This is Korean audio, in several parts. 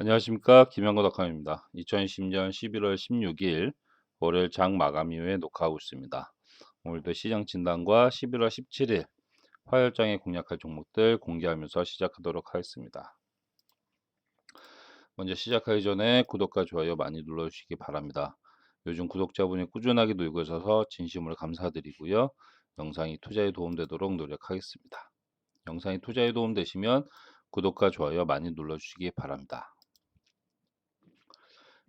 안녕하십니까 김영거덕함입니다. 2020년 11월 16일 월요일 장 마감 이후에 녹화하고 있습니다. 오늘도 시장 진단과 11월 17일 화요일장에 공략할 종목들 공개하면서 시작하도록 하겠습니다. 먼저 시작하기 전에 구독과 좋아요 많이 눌러주시기 바랍니다. 요즘 구독자분이 꾸준하게 놀고 있어서 진심으로 감사드리고요. 영상이 투자에 도움되도록 노력하겠습니다. 영상이 투자에 도움되시면 구독과 좋아요 많이 눌러주시기 바랍니다.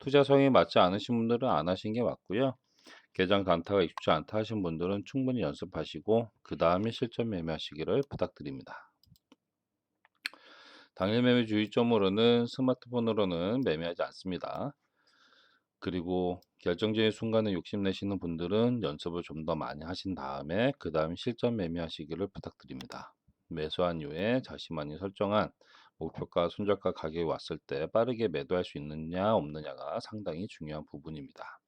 투자 성향이 맞지 않으신 분들은 안 하신 게 맞고요. 개장 단타가 익숙치 않다 하신 분들은 충분히 연습하시고 그 다음에 실전 매매하시기를 부탁드립니다. 당일 매매 주의점으로는 스마트폰으로는 매매하지 않습니다. 그리고 결정적인 순간에 욕심내시는 분들은 연습을 좀 더 많이 하신 다음에 그 다음 실전 매매하시기를 부탁드립니다. 매수한 이후에 자신만이 설정한 목표가, 손절가 가격이 왔을 때 빠르게 매도할 수 있느냐 없느냐가 상당히 중요한 부분입니다.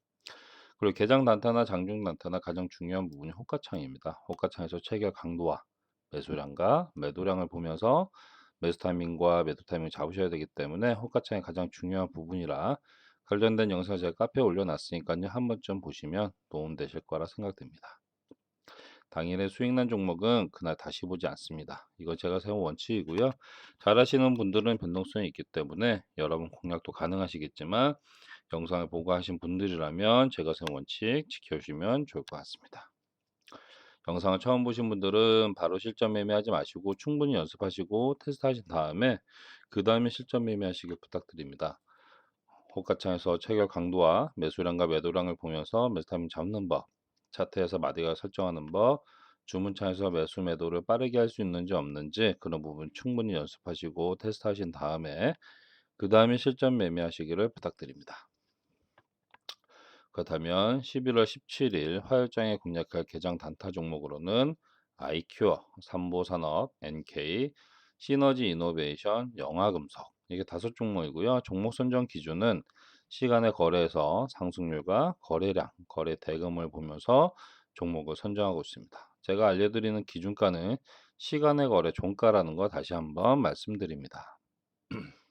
그리고 개장 단타나 장중 단타나 가장 중요한 부분이 호가창입니다. 호가창에서 체결 강도와 매수량과 매도량을 보면서 매수 타이밍과 매도 타이밍을 잡으셔야 되기 때문에 호가창이 가장 중요한 부분이라 관련된 영상 제가 카페에 올려놨으니까요. 한 번쯤 보시면 도움되실 거라 생각됩니다. 당일의 수익 난 종목은 그날 다시 보지 않습니다. 이거 제가 세운 원칙이고요. 잘 하시는 분들은 변동성이 있기 때문에 여러분 공략도 가능하시겠지만 영상을 보고 하신 분들이라면 제가 세운 원칙 지켜주시면 좋을 것 같습니다. 영상을 처음 보신 분들은 바로 실전 매매하지 마시고 충분히 연습하시고 테스트하신 다음에 그 다음에 실전 매매하시길 부탁드립니다. 호가창에서 체결 강도와 매수량과 매도량을 보면서 매수 타임 잡는 법, 차트에서 마디가 설정하는 법, 주문창에서 매수 매도를 빠르게 할 수 있는지 없는지 그런 부분 충분히 연습하시고 테스트하신 다음에 그 다음에 실전 매매하시기를 부탁드립니다. 그렇다면 11월 17일 화요일장에 공략할 개장 단타 종목으로는 아이큐어, 삼보산업, NK, 시너지 이노베이션, 영화금속 이게 다섯 종목이고요. 종목 선정 기준은 시간의 거래에서 상승률과 거래량, 거래 대금을 보면서 종목을 선정하고 있습니다. 제가 알려드리는 기준가는 시간의 거래 종가라는 거 다시 한번 말씀드립니다.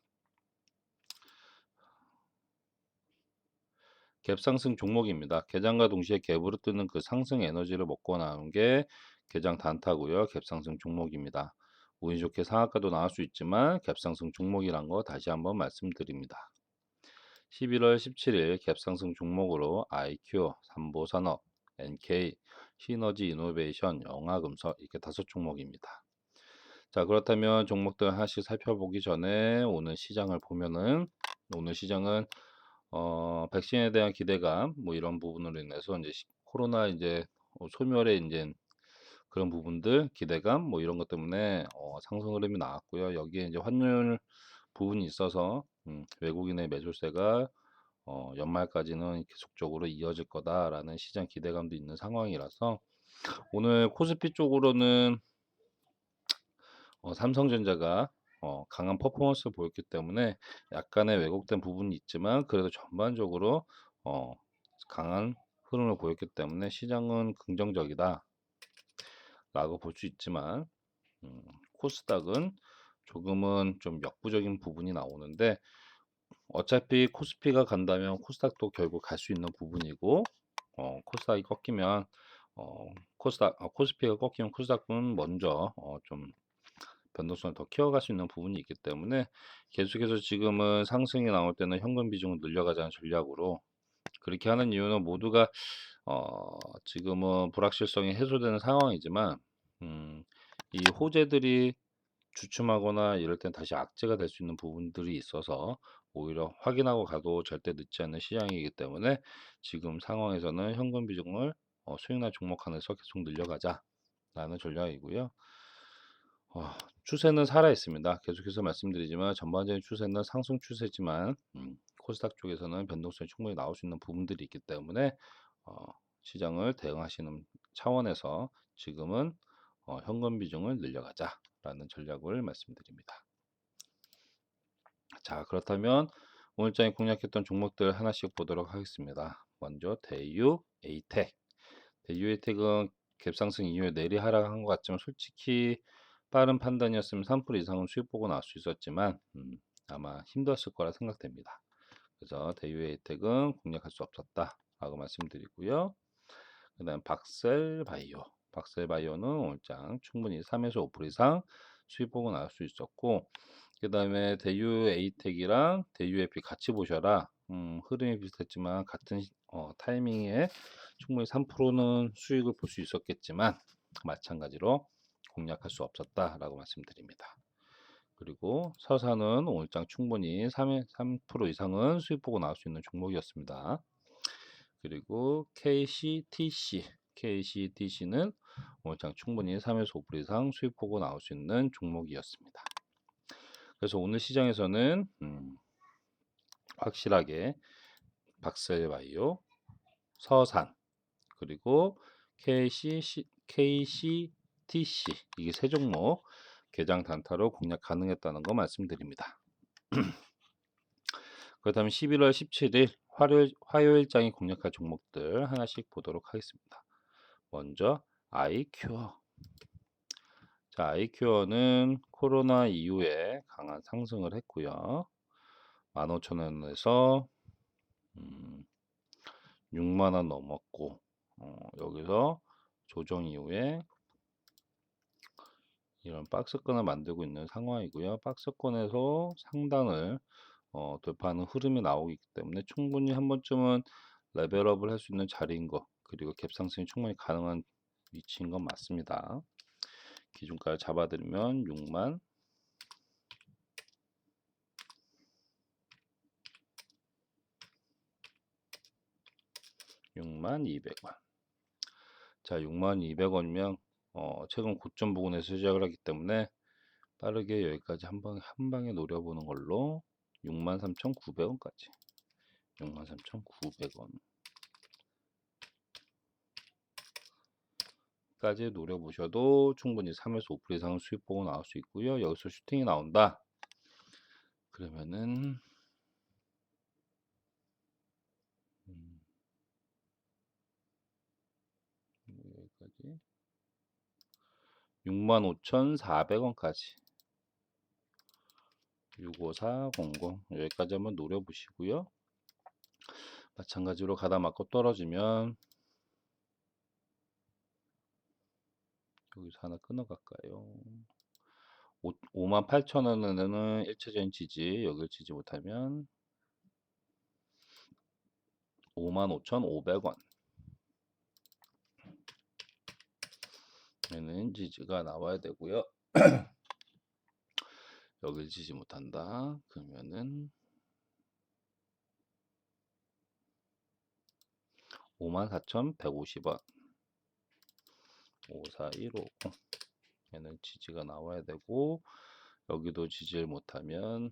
갭상승 종목입니다. 개장과 동시에 갭으로 뜨는 그 상승 에너지를 먹고 나오는 게 개장 단타고요. 갭상승 종목입니다. 운이 좋게 상한가도 나올 수 있지만 갭상승 종목이란 거 다시 한번 말씀드립니다. 11월 17일 갭상승 종목으로 IQ, 삼보산업, NK, 시너지 이노베이션, 영화금속 이렇게 다섯 종목입니다. 자 그렇다면 종목들 하나씩 살펴보기 전에 오늘 시장을 보면은 오늘 시장은 어, 백신에 대한 기대감 뭐 이런 부분으로 인해서 이제 코로나 이제 어, 소멸의 이제 그런 부분들 기대감 뭐 이런 것 때문에 어, 상승 흐름이 나왔고요. 여기에 이제 환율 부분이 있어서 음, 외국인의 매수세가 어, 연말까지는 계속적으로 이어질 거다라는 시장 기대감도 있는 상황이라서 오늘 코스피 쪽으로는 어, 삼성전자가 어, 강한 퍼포먼스를 보였기 때문에 약간의 왜곡된 부분이 있지만 그래도 전반적으로 어, 강한 흐름을 보였기 때문에 시장은 긍정적이다 라고 볼 수 있지만 음, 코스닥은 조금은 좀 역부적인 부분이 나오는데 어차피 코스피가 간다면 코스닥도 결국 갈 수 있는 부분이고 어, 코스닥이 꺾이면 어, 코스닥 어, 코스피가 꺾이면 코스닥은 먼저 어, 좀 변동성을 더 키워갈 수 있는 부분이 있기 때문에 계속해서 지금은 상승이 나올 때는 현금 비중을 늘려가자는 전략으로 그렇게 하는 이유는 모두가 어 지금은 불확실성이 해소되는 상황이지만 음 이 호재들이 주춤하거나 이럴 땐 다시 악재가 될 수 있는 부분들이 있어서 오히려 확인하고 가도 절대 늦지 않는 시장이기 때문에 지금 상황에서는 현금 비중을 어 수익날 종목 안에서 계속 늘려가자라는 전략이고요. 어 추세는 살아 있습니다. 계속해서 말씀드리지만 전반적인 추세는 상승 추세지만 음 코스닥 쪽에서는 변동성이 충분히 나올 수 있는 부분들이 있기 때문에 어 시장을 대응하시는 차원에서 지금은 어 현금 비중을 늘려가자 라는 전략을 말씀드립니다. 자, 그렇다면 오늘장에 공략했던 종목들 하나씩 보도록 하겠습니다. 먼저 대유, 에이텍. 대유, 에이텍은 갭상승 이후에 내리 하락한 것 같지만 솔직히 빠른 판단이었으면 3% 이상은 수익 보고 나올 수 있었지만 음, 아마 힘들었을 거라 생각됩니다. 그래서 대유, 에이텍은 공략할 수 없었다라고 말씀드리고요. 그 다음 박셀 바이오. 박셀 바이오는 오늘장 충분히 3에서 5% 이상 수익 보고 나올 수 있었고 그 다음에 대유 에이텍이랑 대유 에피 같이 보셔라. 음, 흐름이 비슷했지만 같은 어, 타이밍에 충분히 3%는 수익을 볼 수 있었겠지만 마찬가지로 공략할 수 없었다라고 말씀드립니다. 그리고 서산은 오늘장 충분히 3, 3% 이상은 수익 보고 나올 수 있는 종목이었습니다. 그리고 KCTC, KCTC는 오늘장 충분히 3에서 5% 이상 수익 보고 나올 수 있는 종목이었습니다. 그래서 오늘 시장에서는 음, 확실하게 박셀바이오, 서산, 그리고 KC, KCTC 이게 세 종목 개장 단타로 공략 가능했다는 거 말씀드립니다. 그렇다면 11월 17일 화요일, 화요일장이 공략할 종목들 하나씩 보도록 하겠습니다. 먼저 아이큐어 자, 아이큐어는 코로나 이후에 강한 상승을 했고요. 15,000원에서 음, 6만 원 넘었고 어, 여기서 조정 이후에 이런 박스권을 만들고 있는 상황이고요. 박스권에서 상단을 어, 돌파하는 흐름이 나오기 때문에 충분히 한 번쯤은 레벨업을 할 수 있는 자리인 것 그리고 갭상승이 충분히 가능한 위치인 건 맞습니다. 기준가를 잡아드리면 6만 6만 200원. 자, 6만 200원이면 어, 최근 고점 부근에서 시작을 하기 때문에 빠르게 여기까지 한 방에 한 방에 노려보는 걸로 63,900원까지 63,900원 까지 노려보셔도 충분히 3에서 5% 이상 수익 보고 나올 수 있고요. 여기서 슈팅이 나온다. 그러면은 음, 여기까지 65,400원까지 65400 여기까지 한번 노려보시고요. 마찬가지로 가다 맞고 떨어지면 여기서 하나 끊어갈까요? 58,000원에는 1차적인 지지, 여기를 지지 못하면 55,500원 에는 지지가 나와야 되고요. 여기를 지지 못한다. 그러면은 54,150원 5415 얘는 지지가 나와야 되고 여기도 지지를 못하면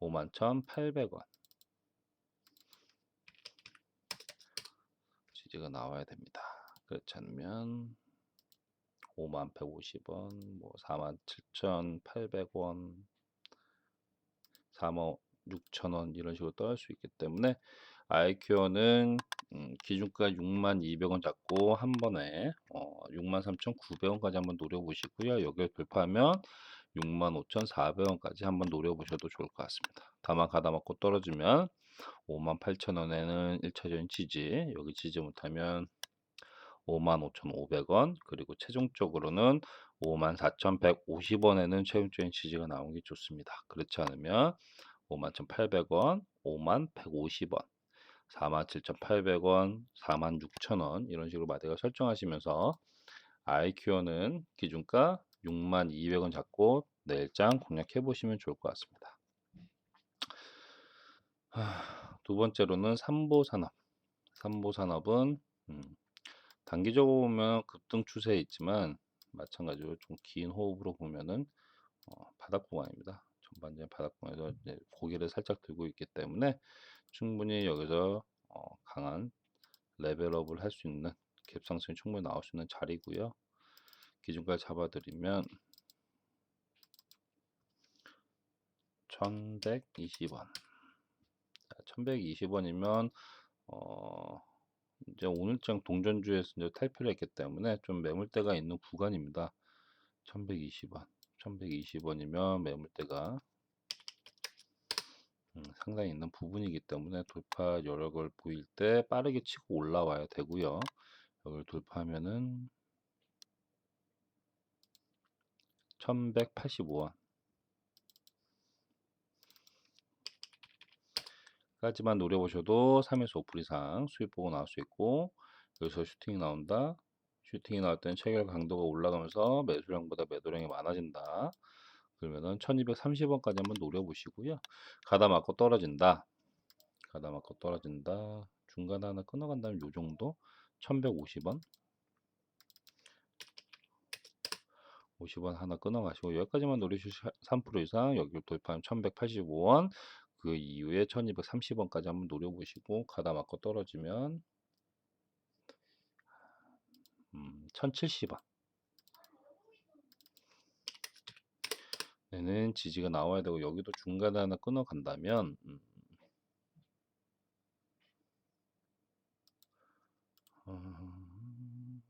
51,800원 지지가 나와야 됩니다. 그렇지 않으면 5150원, 뭐 47,800원, 46,000원 이런 식으로 떠날 수 있기 때문에 아이큐어는 음, 기준가 62,200원 잡고 한 번에 어, 63,900원까지 한번 노려보시고요. 여기를 돌파하면 65,400원까지 한번 노려보셔도 좋을 것 같습니다. 다만 가다 맞고 떨어지면 58,000원에는 1차적인 지지, 여기 지지 못하면 55,500원, 그리고 최종적으로는 54,150원에는 최근적인 지지가 나온 게 좋습니다. 그렇지 않으면 51,800원, 51,150원, 47,800원, 46,000원 이런 식으로 마디가 설정하시면서 IQ는 기준가 62,200원 잡고 내일장 공략해 보시면 좋을 것 같습니다. 하, 두 번째로는 삼보산업. 삼보산업은 음, 단기적으로 보면 급등 추세에 있지만 마찬가지로 좀 긴 호흡으로 보면은 어, 바닥 구간입니다. 전반적인 바닥 구간에서 고개를 살짝 들고 있기 때문에 충분히 여기서 어, 강한 레벨업을 할 수 있는 갭 상승이 충분히 나올 수 있는 자리고요. 기준가 잡아드리면 1120원 1120원이면 어 이제 오늘장 동전주에서 이제 탈피를 했기 때문에 좀 매물대가 있는 구간입니다. 1120원 1120원이면 매물대가 음, 상당히 있는 부분이기 때문에 돌파 여력을 보일 때 빠르게 치고 올라와야 되고요. 여기를 돌파하면은 1185원 까지만 노려보셔도 3에서 5% 이상 수익 보고 나올 수 있고 여기서 슈팅이 나온다. 슈팅이 나올 때는 체결 강도가 올라가면서 매수량보다 매도량이 많아진다. 그러면은 1230원까지 한번 노려보시고요. 가다 맞고 떨어진다. 가다 맞고 떨어진다. 중간에 하나 끊어간다면 요 정도 1150원 50원 하나 끊어가시고 여기까지만 노리실 3% 이상 여기를 돌파하면 1185원 그 이후에 1230원까지 한번 노려보시고 가다 맞고 떨어지면 음, 1070원 얘는 지지가 나와야 되고 여기도 중간에 하나 끊어 간다면 음, 음,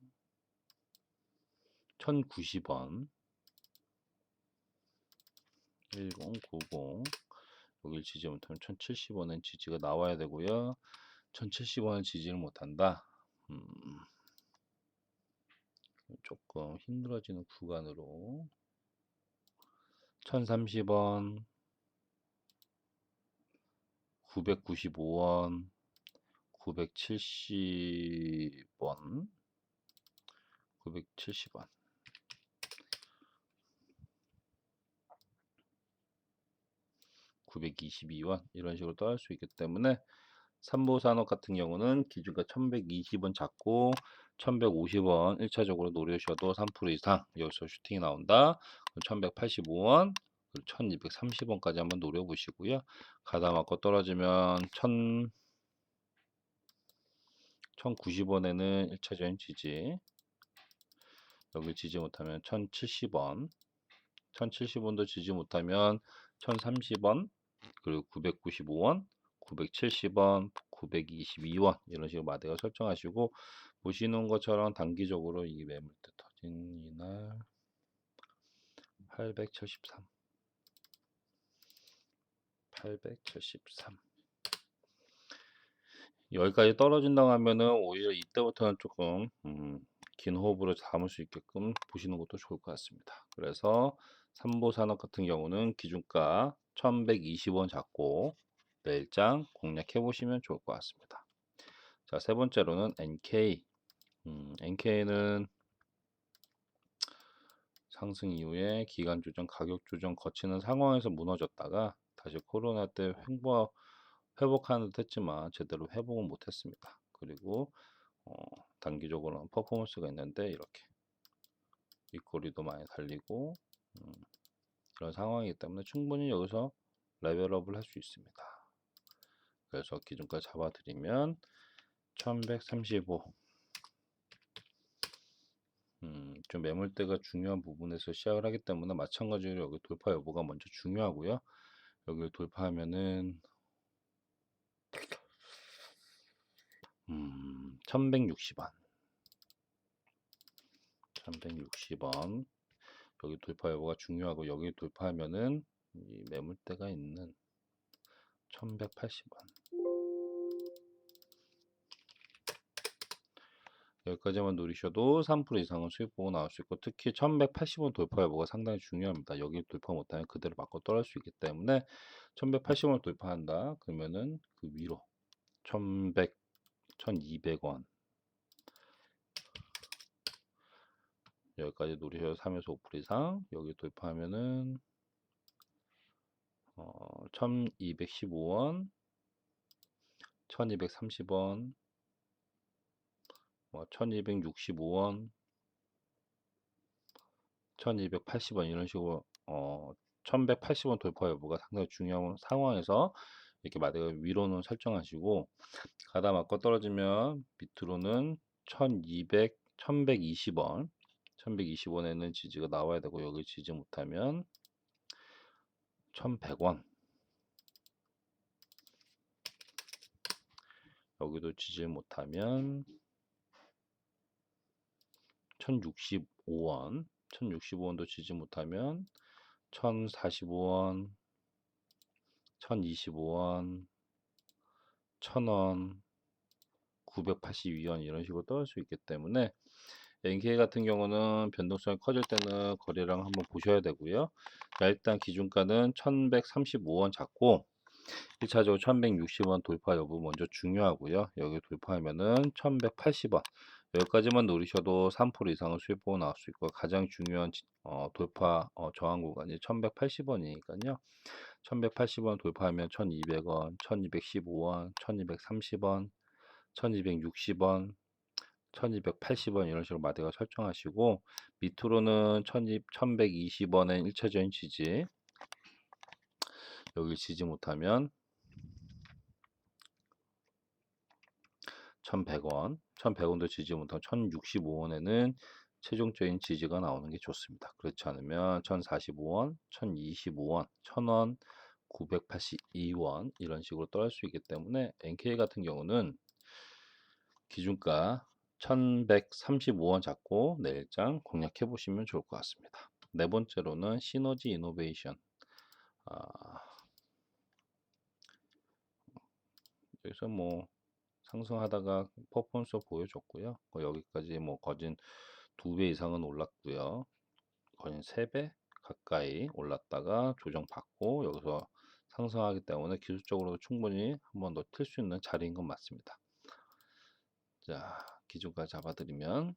1090원. 1090 여길 지지 못하면 1070원은 지지가 나와야 되고요. 1070원은 지지를 못한다. 음, 조금 힘들어지는 구간으로 1030원 995원 970원 970원. 922원 이런 식으로 떠날 수 있기 때문에 삼보산업 같은 경우는 기준가 1120원 잡고 1150원 1차적으로 노려주셔도 3% 이상 여기서 슈팅이 나온다 1185원 1230원까지 한번 노려보시고요. 가다 맞고 떨어지면 1000 1090원에는 1차적인 지지. 여기 지지 못하면 1070원 1070원도 지지 못하면 1030원 그리고 995원 970원 922원 이런 식으로 마대가 설정하시고 보시는 것처럼 단기적으로 이 매물대 터진 이날 873 873 여기까지 떨어진다고 하면은 오히려 이때부터는 조금 음, 긴 호흡으로 담을 수 있게끔 보시는 것도 좋을 것 같습니다. 그래서 삼보산업 같은 경우는 기준가 1120원 잡고 내일장 공략해 보시면 좋을 것 같습니다. 자, 세 번째로는 NK. 음, NK는 상승 이후에 기간 조정, 가격 조정 거치는 상황에서 무너졌다가 다시 코로나 때 회복, 회복하는 듯 했지만 제대로 회복은 못했습니다. 그리고 어, 단기적으로는 퍼포먼스가 있는데 이렇게 윗꼬리도 많이 달리고 음, 그런 상황이기 때문에 충분히 여기서 레벨업을 할 수 있습니다. 그래서 기준가 잡아드리면 1135 음, 좀 매물대가 중요한 부분에서 시작을 하기 때문에 마찬가지로 여기 돌파 여부가 먼저 중요하고요. 여기를 돌파하면은 음, 1160원. 1160원. 여기 돌파 여부가 중요하고 여기 돌파하면은 이 매물대가 있는 1180원 여기까지만 누리셔도 3% 이상은 수익 보고 나올 수 있고 특히 1180원 돌파 여부가 상당히 중요합니다. 여기 돌파 못하면 그대로 맞고 떨어질 수 있기 때문에 1180원을 돌파한다. 그러면은 그 위로 1100, 1200원 여기까지 누리셔도 3에서 5% 이상 여기 돌파하면은 어, 1215원 1230원 뭐 1265원 1280원 이런 식으로 어 1180원 돌파 여부가 상당히 중요한 상황에서 이렇게 마디가 위로는 설정하시고 가다 맞고 떨어지면 밑으로는 1200 1120원 1120원에는 지지가 나와야 되고 여기 지지 못하면 1100원. 여기도 지지 못하면 1065원 1065원도 지지 못하면 1045원 1025원 1000원 982원 이런 식으로 떨어질 수 있기 때문에 NK 같은 경우는 변동성이 커질 때는 거래량 한번 보셔야 되고요. 자, 일단 기준가는 1135원 잡고 1차적으로 1160원 돌파 여부 먼저 중요하고요. 여기 돌파하면은 1180원 여기까지만 노리셔도 3% 이상은 수익 보고 나올 수 있고 가장 중요한 지- 어, 돌파 어, 저항 구간이 1180원이니까요. 1180원 돌파하면 1200원, 1215원, 1230원, 1260원, 1280원 이런 식으로 마디가 설정하시고 밑으로는 1120원의 1차적인 지지 여기 지지 못하면 1100원, 1100원도 지지 못하면 1065원에는 최종적인 지지가 나오는 게 좋습니다. 그렇지 않으면 1045원, 1025원, 1000원, 982원 이런 식으로 떨어질 수 있기 때문에 NK 같은 경우는 기준가 1135원 잡고 내일장 공략해 보시면 좋을 것 같습니다. 네 번째로는 시너지 이노베이션 아, 여기서 뭐 상승하다가 퍼포먼스 보여줬고요. 뭐 여기까지 뭐 거진 두 배 이상은 올랐고요. 거진 세 배 가까이 올랐다가 조정받고 여기서 상승하기 때문에 기술적으로 충분히 한 번더틀수 있는 자리인 건 맞습니다. 자, 기준가 잡아드리면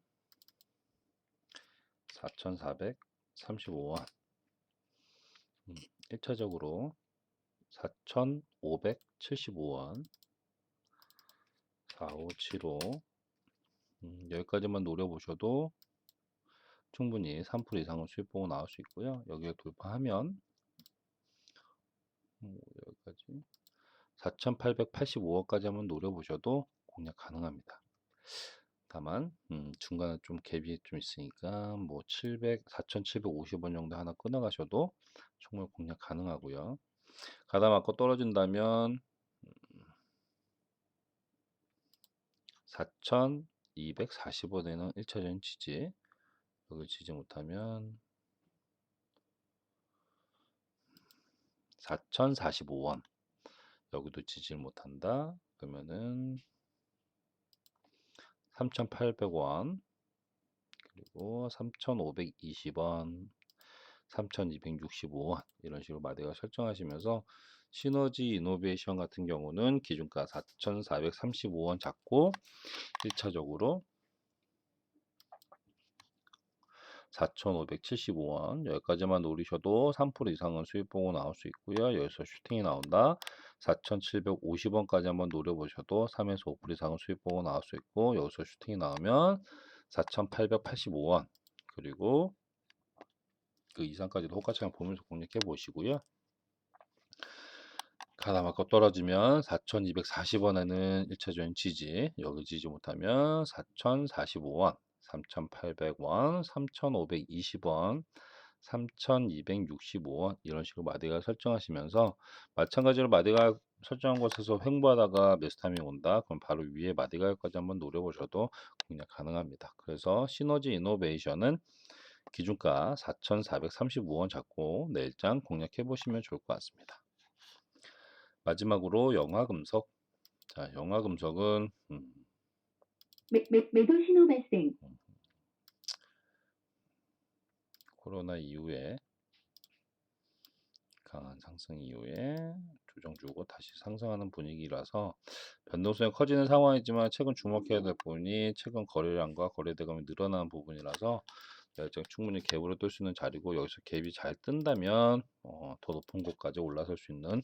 4,435원. 음, 1차적으로 4,575원. 4575. 음, 여기까지만 노려보셔도 충분히 3% 이상은 수익 보고 나올 수 있고요. 여기에 돌파하면 뭐 여기까지 4,885원까지 한번 노려보셔도 공략 가능합니다. 다만 음, 중간에 좀 갭이 좀 있으니까 뭐 700, 4,750원 정도 하나 끊어가셔도 정말 공략 가능하고요. 가다 맞고 떨어진다면 4,240원에는 1차적인 지지. 여기 지지 못하면 4,045원. 여기도 지지를 못한다. 그러면은 3,800원. 그리고 3,520원. 3,265원. 이런 식으로 마디가 설정하시면서 시너지 이노베이션 같은 경우는 기준가 4,435원 잡고 1차적으로 4,575원 여기까지만 노리셔도 3% 이상은 수익 보고 나올 수 있고요. 여기서 슈팅이 나온다. 4,750원까지 한번 노려보셔도 3에서 5% 이상은 수익 보고 나올 수 있고 여기서 슈팅이 나오면 4,885원 그리고 그 이상까지도 한번 보면서 공략해 보시고요. 맞고 떨어지면 4,240원에는 1차적인 지지 여기 지지 못하면 4,045원 3,800원 3,520원 3,265원 이런 식으로 마디가 설정하시면서 마찬가지로 마디가 설정한 곳에서 횡보하다가 매수타임이 온다? 그럼 바로 위에 마디가까지 한번 노려보셔도 공략 가능합니다. 그래서 시너지 이노베이션은 기준가 4,435원 잡고 내일장 공략해 보시면 좋을 것 같습니다 마지막으로 영화금속. 자, 영화금속은 음, 매, 매, 매도 신호 발생. 코로나 이후에 강한 상승 이후에 조정 주고 다시 상승하는 분위기라서 변동성이 커지는 상황이지만 최근 주목해야 될 부분이 최근 거래량과 거래 대금이 늘어나는 부분이라서 내일장 충분히 갭으로 뜰 수 있는 자리고 여기서 갭이 잘 뜬다면 어, 더 높은 곳까지 올라설 수 있는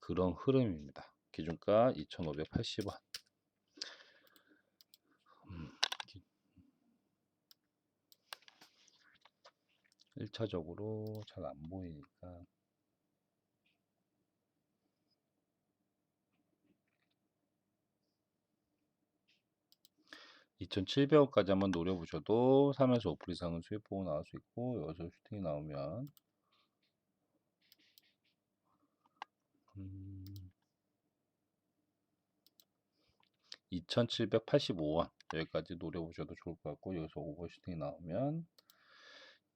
그런 흐름입니다. 기준가 2,580원. 음, 1차적으로 잘 안 보이니까 2,700원까지 한번 노려보셔도 3에서 5% 이상은 수익 보고 나올 수 있고 여기서 슈팅이 나오면 음, 2,785원 여기까지 노려보셔도 좋을 것 같고 여기서 오버슈팅이 나오면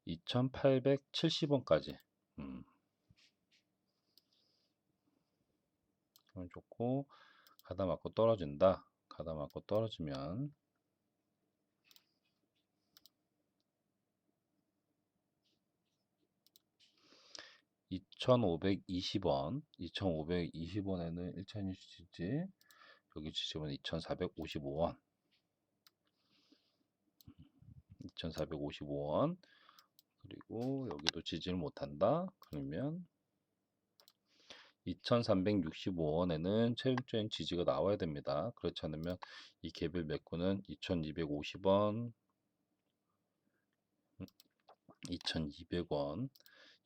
2,870원까지. 음. 좋고 가다 맞고 떨어진다. 가다 맞고 떨어지면 2,520원, 2,520원에는 1차인이 지지, 여기 지지는 2,455원, 2,455원, 그리고 여기도 지지를 못한다. 그러면 2,365원에는 최종적인 지지가 나와야 됩니다. 그렇지 않으면 이 갭을 메꾸는 2,250원, 2,200원,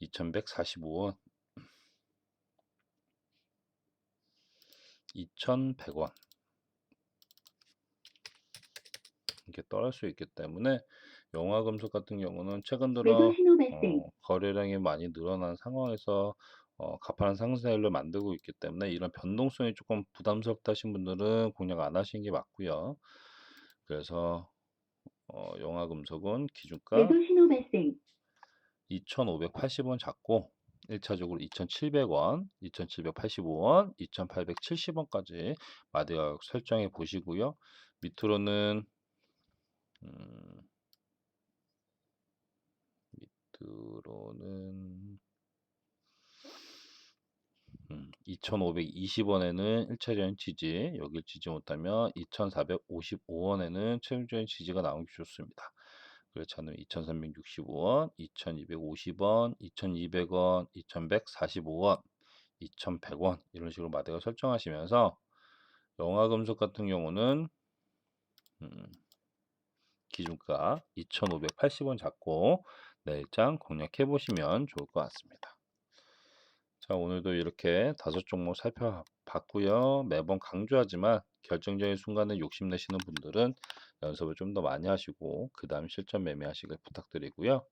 2,145원, 2,100원 이렇게 떨어질 수 있기 때문에 영화 금속 같은 경우는 최근 들어. 어, 거래량이 많이 늘어난 상황에서 어, 가파른 상승세를 만들고 있기 때문에 이런 변동성이 조금 부담스럽다 하신 분들은 공략 안 하시는 게 맞고요. 그래서 어, 영화 금속은 기준가 매도 신호 발생. 2,580원 잡고 1차적으로 2,700원, 2,785원, 2,870원까지 마디가격 설정해 보시고요. 밑으로는 음, 밑으로는 음, 2,520원에는 1차적인 지지, 여길 지지 못하면 2,455원에는 최종적인 지지가 나오기 좋습니다. 그렇지 않으면 2,365원, 2,250원, 2,200원, 2,145원, 2,100원 이런 식으로 마대가 설정하시면서 영화금속 같은 경우는 음, 기준가 2,580원 잡고 내일장 공략해 보시면 좋을 것 같습니다. 자 오늘도 이렇게 다섯 종목 살펴봤고 요. 매번 강조하지만 결정적인 순간에 욕심내시는 분들은 연습을 좀 더 많이 하시고 그 다음 실전 매매하시길 부탁드리고요.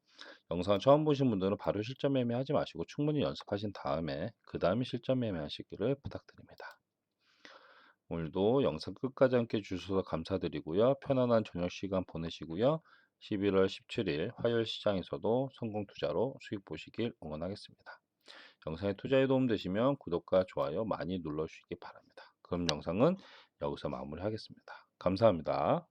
영상 처음 보신 분들은 바로 실전 매매하지 마시고 충분히 연습하신 다음에 그 다음에 실전 매매하시기를 부탁드립니다. 오늘도 영상 끝까지 함께 해주셔서 감사드리고요. 편안한 저녁 시간 보내시고요. 11월 17일 화요일 시장에서도 성공 투자로 수익 보시길 응원하겠습니다. 영상에 투자에 도움 되시면 구독과 좋아요 많이 눌러주시기 바랍니다. 그럼 영상은 여기서 마무리하겠습니다. 감사합니다.